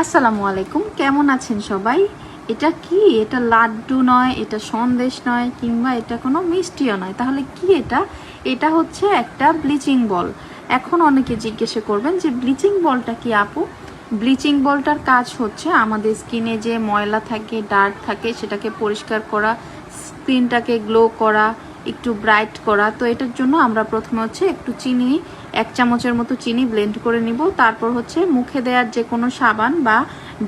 আসসালামু আলাইকুম, কেমন আছেন সবাই? এটা কি? এটা লাড্ডু নয়, এটা সন্দেশ নয়, কিংবা এটা কোনো মিষ্টিও নয়। তাহলে কি এটা? এটা হচ্ছে একটা ব্লিচিং বল। এখন অনেকে জিজ্ঞাসা করবেন যে, ব্লিচিং বলটা কি আপু? ব্লিচিং বলটার কাজ হচ্ছে আমাদের স্কিনে যে ময়লা থাকে, ডার্ক থাকে, সেটাকে পরিষ্কার করা, স্কিনটাকে গ্লো করা একটু ব্রাইট করা। তো এটার জন্য আমরা প্রথমে হচ্ছে একটু চিনি, এক চামচের মতো চিনি ব্লেন্ড করে নিব। তারপর হচ্ছে মুখে দেওয়ার যে কোনো সাবান বা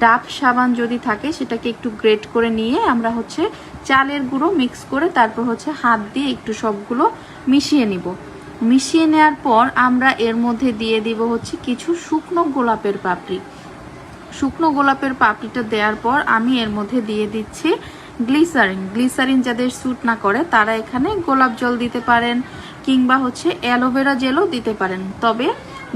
ডাব সাবান যদি থাকে, সেটাকে একটু গ্রেট করে নিয়ে আমরা হচ্ছে চালের গুঁড়ো মিক্স করে তারপর হচ্ছে হাত দিয়ে একটু সবগুলো মিশিয়ে নিব। মিশিয়ে নেওয়ার পর আমরা এর মধ্যে দিয়ে দিব হচ্ছে কিছু শুকনো গোলাপের পাপড়ি। শুকনো গোলাপের পাপড়িটা দেওয়ার পর আমি এর মধ্যে দিয়ে দিচ্ছি গ্লিসারিন গ্লিসারিন যাদের স্যুট না করে, তারা এখানে গোলাপ জল দিতে পারেন কিংবা হচ্ছে অ্যালোভেরা জেলও দিতে পারেন। তবে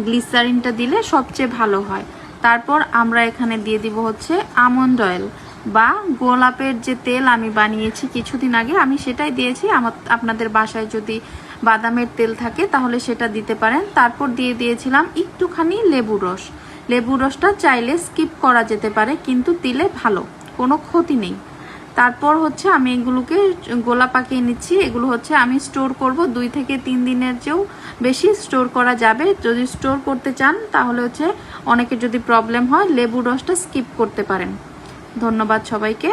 গ্লিসারিনটা দিলে সবচেয়ে ভালো হয়। তারপর আমরা এখানে দিয়ে দিব হচ্ছে আমন্ড অয়েল বা গোলাপের যে তেল আমি বানিয়েছি কিছুদিন আগে, আমি সেটাই দিয়েছি। আমার, আপনাদের বাসায় যদি বাদামের তেল থাকে, তাহলে সেটা দিতে পারেন। তারপর দিয়ে দিয়েছিলাম একটুখানি লেবু রস। লেবু রসটা চাইলে স্কিপ করা যেতে পারে, কিন্তু দিলে ভালো, কোনো ক্ষতি নেই। তারপর হচ্ছে আমি এগুলোকে গোলা পাকিয়ে নিচ্ছি। এগুলো হচ্ছে আমি স্টোর করব। দুই থেকে তিন দিনের চেয়েও বেশি স্টোর করা যাবে। যদি স্টোর করতে চান, তাহলে হচ্ছে অনেকে যদি প্রবলেম হয় লেবু রসটা স্কিপ করতে পারেন। ধন্যবাদ সবাইকে।